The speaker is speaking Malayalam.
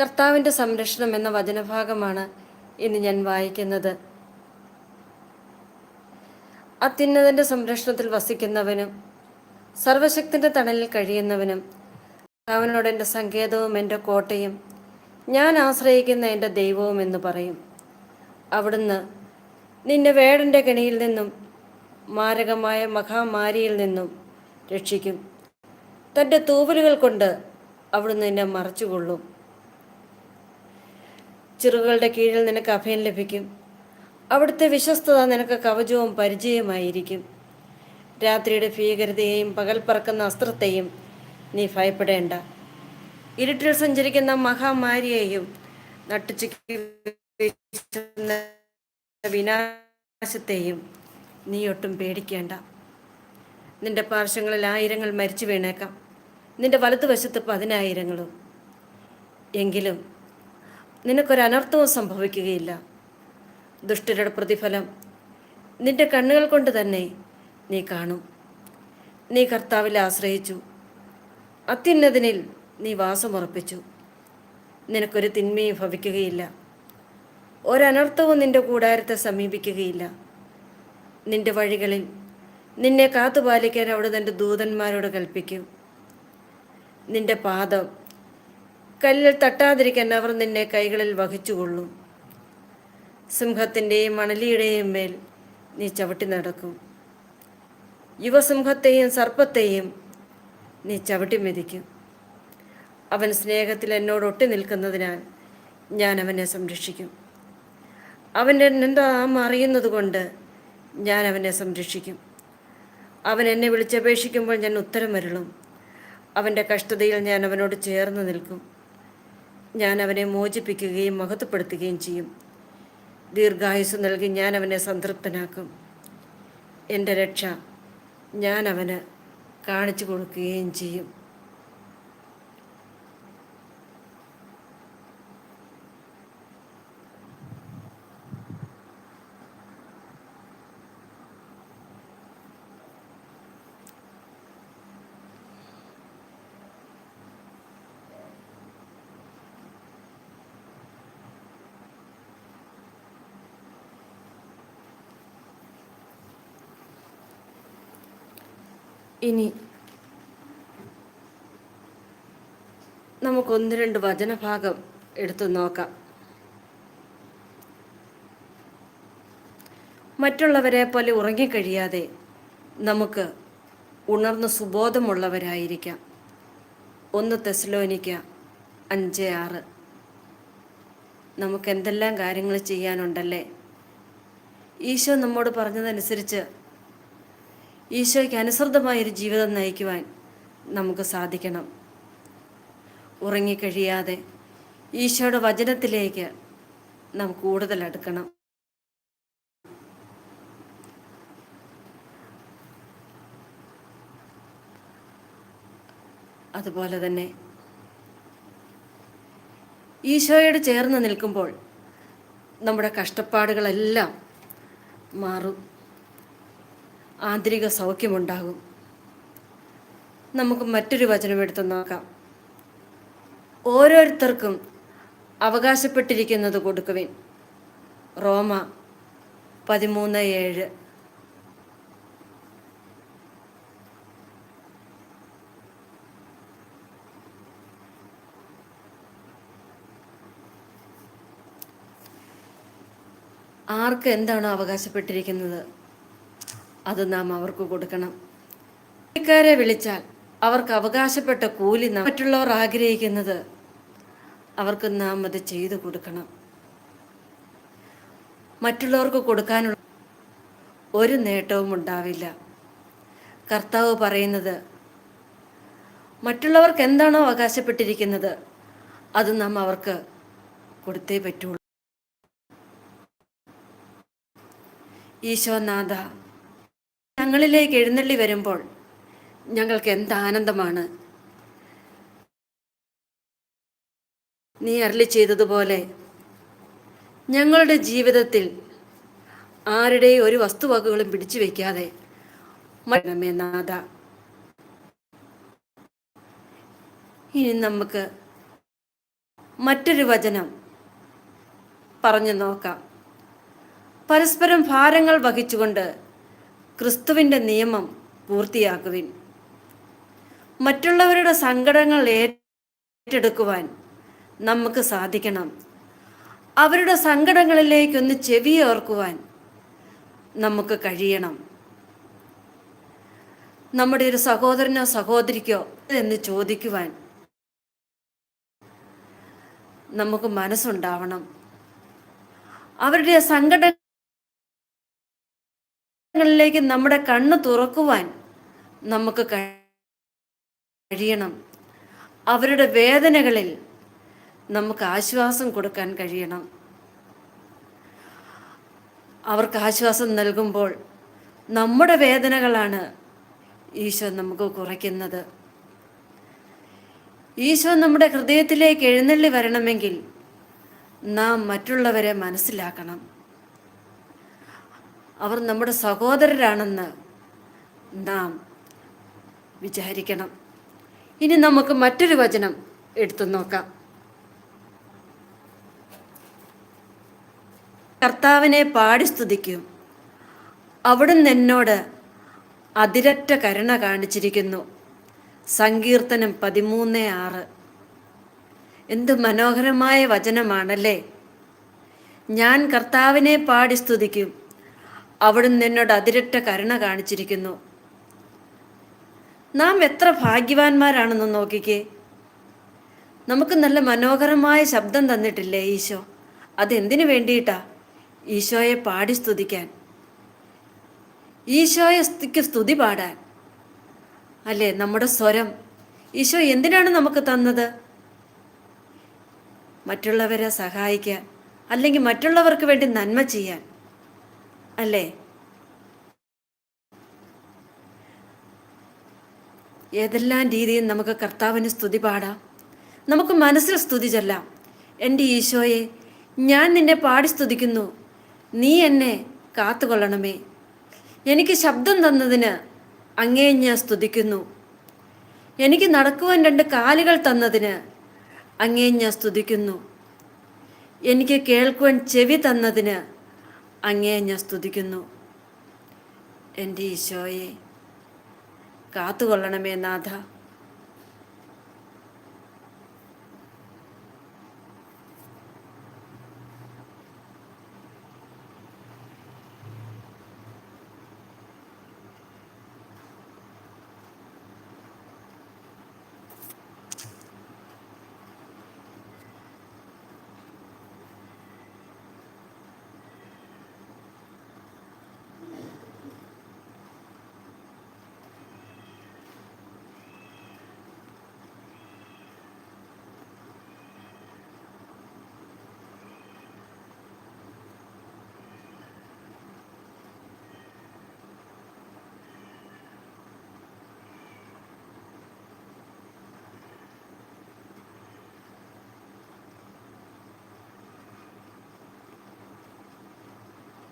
കർത്താവിന്റെ സംരക്ഷണം എന്ന വചനഭാഗമാണ് ഇന്ന് ഞാൻ വായിക്കുന്നത്. അത്യുന്നതന്റെ സംരക്ഷണത്തിൽ വസിക്കുന്നവനും സർവശക്തിന്റെ തണലിൽ കഴിയുന്നവനും കർത്താവിനോട് എന്റെ സങ്കേതവും എന്റെ കോട്ടയും ഞാൻ ആശ്രയിക്കുന്ന എന്റെ ദൈവവും എന്ന് പറയും. അവിടുന്ന് നിന്നെ വേടന്റെ കെണിയിൽ നിന്നും മാരകമായ മഹാമാരിയിൽ നിന്നും രക്ഷിക്കും. തന്റെ തൂവലുകൾ കൊണ്ട് അവിടുന്ന് നിന്നെ മറച്ചുകൊള്ളും. ചിറുകളുടെ കീഴിൽ നിനക്ക് അഭയം ലഭിക്കും. അവിടുത്തെ വിശ്വസ്തത നിനക്ക് കവചവും പരിചയമായിരിക്കും രാത്രിയുടെ ഭീകരതയെയും പകൽ പറക്കുന്ന അസ്ത്രത്തെയും നീ ഭയപ്പെടേണ്ട. ഇരുട്ടിൽ സഞ്ചരിക്കുന്ന മഹാമാരിയെയും നട്ടുച്ചയ്ക്ക് വിനാശത്തെയും നീ ഒട്ടും പേടിക്കേണ്ട. നിന്റെ പാർശ്വങ്ങളിൽ ആയിരങ്ങൾ മരിച്ചു വീണേക്കാം. നിന്റെ വലതുവശത്ത് പതിനായിരങ്ങളും. എങ്കിലും നിനക്കൊരനർത്ഥവും സംഭവിക്കുകയില്ല. ദുഷ്ടരുടെ പ്രതിഫലം നിന്റെ കണ്ണുകൾ കൊണ്ട് തന്നെ നീ കാണും. നീ കർത്താവിൽ ആശ്രയിച്ചു. അത്യുന്നതിനിൽ നീ വാസമുറപ്പിച്ചു. നിനക്കൊരു തിന്മയും ഭവിക്കുകയില്ല. ഒരനർത്ഥവും നിന്റെ കൂടാരത്തെ സമീപിക്കുകയില്ല. നിന്റെ വഴികളിൽ നിന്നെ കാത്തുപാലിക്കാൻ അവിടെ തന്റെ ദൂതന്മാരോട് കൽപ്പിക്കും. നിന്റെ പാദം കല്ലിൽ തട്ടാതിരിക്കാൻ അവർ നിന്നെ കൈകളിൽ വഹിച്ചുകൊള്ളും. സിംഹത്തിന്റെയും മണലിയുടെയും മേൽ നീ ചവിട്ടി നടക്കും. യുവസിംഹത്തെയും സർപ്പത്തെയും നീ ചവിട്ടി മെതിക്കും. അവൻ സ്നേഹത്തിൽ എന്നോട് ഒട്ടി നിൽക്കുന്നതിനാൽ ഞാൻ അവനെ സംരക്ഷിക്കും. അവൻ എന്റെ അറിയുന്നത് കൊണ്ട് ഞാൻ അവനെ സംരക്ഷിക്കും. അവൻ എന്നെ വിളിച്ചപേക്ഷിക്കുമ്പോൾ ഞാൻ ഉത്തരം വരളും അവന്റെ കഷ്ടതയിൽ ഞാൻ അവനോട് ചേർന്ന് നിൽക്കും. ഞാൻ അവനെ മോചിപ്പിക്കുകയും മഹത്വപ്പെടുത്തുകയും ചെയ്യും. ദീർഘായുസ് നൽകി ഞാൻ അവനെ സംതൃപ്തനാക്കും. എന്റെ രക്ഷ ഞാൻ അവന് കാണിച്ചു കൊടുക്കുകയും ചെയ്യും. ഇനി നമുക്കൊന്ന് രണ്ട് വചനഭാഗം എടുത്തു നോക്കാം. മറ്റുള്ളവരെ പോലെ ഉറങ്ങിക്കഴിയാതെ നമുക്ക് ഉണർന്ന് സുബോധമുള്ളവരായിരിക്കാം. ഒന്ന് തെസ്ലോനിക്ക അഞ്ച് ആറ്. നമുക്ക് എന്തെല്ലാം കാര്യങ്ങൾ ചെയ്യാനുണ്ടല്ലേ? ഈശോ നമ്മോട് പറഞ്ഞതനുസരിച്ച് ഈശോയ്ക്ക് അനുസൃതമായൊരു ജീവിതം നയിക്കുവാൻ നമുക്ക് സാധിക്കണം. ഉറങ്ങിക്കഴിയാതെ ഈശോയുടെ വചനത്തിലേക്ക് നാം കൂടുതൽ അടുക്കണം. അതുപോലെ തന്നെ ഈശോയോട് ചേർന്ന് നിൽക്കുമ്പോൾ നമ്മുടെ കഷ്ടപ്പാടുകളെല്ലാം മാറും. ആന്തരിക സൗഖ്യമുണ്ടാകും. നമുക്ക് മറ്റൊരു വചനം എടുത്തു നോക്കാം. ഓരോരുത്തർക്കും അവകാശപ്പെട്ടിരിക്കുന്നത് കൊടുക്കുവിൻ. റോമ പതിമൂന്ന് ഏഴ്. ആർക്ക് എന്താണോ അവകാശപ്പെട്ടിരിക്കുന്നത്? അത് നാം അവർക്ക് കൊടുക്കണം. ജോലിക്കാരെ വിളിച്ചാൽ അവർക്ക് അവകാശപ്പെട്ട കൂലി മറ്റുള്ളവർ ആഗ്രഹിക്കുന്നത് അവർക്ക് നാം അത് ചെയ്തു കൊടുക്കണം. മറ്റുള്ളവർക്ക് കൊടുക്കാനുള്ള ഒരു നേട്ടവും ഉണ്ടാവില്ല. കർത്താവ് പറയുന്നത് മറ്റുള്ളവർക്ക് എന്താണോ അവകാശപ്പെട്ടിരിക്കുന്നത് അത് നാം അവർക്ക് കൊടുത്തേ പറ്റുള്ളൂ. ഈശോനാഥ ഞങ്ങളിലേക്ക് എഴുന്നള്ളി വരുമ്പോൾ ഞങ്ങൾക്ക് എന്ത് ആനന്ദമാണ്. നീ അരളി ചെയ്തതുപോലെ ഞങ്ങളുടെ ജീവിതത്തിൽ ആരുടെയും ഒരു വസ്തുവകകളും പിടിച്ചു വയ്ക്കാതെ മരണമേ നാഥ. ഇനി നമുക്ക് മറ്റൊരു വചനം പറഞ്ഞു നോക്കാം. പരസ്പരം ഭാരങ്ങൾ വഹിച്ചുകൊണ്ട് ക്രിസ്തുവിന്റെ നിയമം പൂർത്തിയാക്കുവിൻ. മറ്റുള്ളവരുടെ സങ്കടങ്ങൾ ഏറ്റെടുക്കുവാൻ നമുക്ക് സാധിക്കണം. അവരുടെ സങ്കടങ്ങളിലേക്കൊന്ന് ചെവിയോർക്കുവാൻ നമുക്ക് കഴിയണം. നമ്മുടെ ഒരു സഹോദരനോ സഹോദരിക്കോ എന്ന് ചോദിക്കുവാൻ നമുക്ക് മനസ്സുണ്ടാവണം. അവരുടെ സങ്കടങ്ങളിലേക്ക് നമ്മുടെ കണ്ണ് തുറക്കുവാൻ നമുക്ക് കഴിയണം. അവരുടെ വേദനകളിൽ നമുക്ക് ആശ്വാസം കൊടുക്കാൻ കഴിയണം. അവർക്ക് ആശ്വാസം നൽകുമ്പോൾ നമ്മുടെ വേദനകളാണ് ഈശോ നമുക്ക് കുറയ്ക്കുന്നത്. ഈശോ നമ്മുടെ ഹൃദയത്തിലേക്ക് എഴുന്നള്ളി വരണമെങ്കിൽ നാം മറ്റുള്ളവരെ മനസ്സിലാക്കണം. അവർ നമ്മുടെ സഹോദരരാണെന്ന് നാം വിചാരിക്കണം. ഇനി നമുക്ക് മറ്റൊരു വചനം എടുത്തു നോക്കാം. കർത്താവിനെ പാടി സ്തുതിക്കും. അവിടുന്ന് എന്നോട് അതിരറ്റ കരുണ കാണിച്ചിരിക്കുന്നു. സങ്കീർത്തനം പതിമൂന്ന് ആറ്. എന്ത് മനോഹരമായ വചനമാണല്ലേ? ഞാൻ കർത്താവിനെ പാടി സ്തുതിക്കും. അവിടുന്ന് എന്നോട് അതിരറ്റ കരുണ കാണിച്ചിരിക്കുന്നു. നാം എത്ര ഭാഗ്യവാന്മാരാണെന്ന് നോക്കിക്കേ. നമുക്ക് നല്ല മനോഹരമായ ശബ്ദം തന്നിട്ടില്ലേ ഈശോ? അതെന്തിനു വേണ്ടിയിട്ടാ? ഈശോയെ പാടി സ്തുതിക്കാൻ. ഈശോയെ സ്തുതി പാടാൻ. അല്ലേ നമ്മുടെ സ്വരം. ഈശോ എന്തിനാണ് നമുക്ക് തന്നത്? മറ്റുള്ളവരെ സഹായിക്കാൻ അല്ലെങ്കിൽ മറ്റുള്ളവർക്ക് വേണ്ടി നന്മ ചെയ്യാൻ. അല്ലേ? ഏതെല്ലാം രീതിയിൽ നമുക്ക് കർത്താവിന് സ്തുതി പാടാം? നമുക്ക് മനസ്സിൽ സ്തുതി ചൊല്ലാം. എന്റെ ഈശോയെ ഞാൻ നിന്നെ പാടി സ്തുതിക്കുന്നു. നീ എന്നെ കാത്തുകൊള്ളണമേ. എനിക്ക് ശബ്ദം തന്നതിന് അങ്ങേ ഞാൻ സ്തുതിക്കുന്നു. എനിക്ക് നടക്കുവാൻ രണ്ട് കാലുകൾ തന്നതിന് അങ്ങേ ഞാൻ സ്തുതിക്കുന്നു. എനിക്ക് കേൾക്കുവാൻ ചെവി തന്നതിന് അങ്ങേ ഞാൻ സ്തുതിക്കുന്നു. എന്റെ ഈശോയെ കാത്തുകൊള്ളണമേ നാഥ.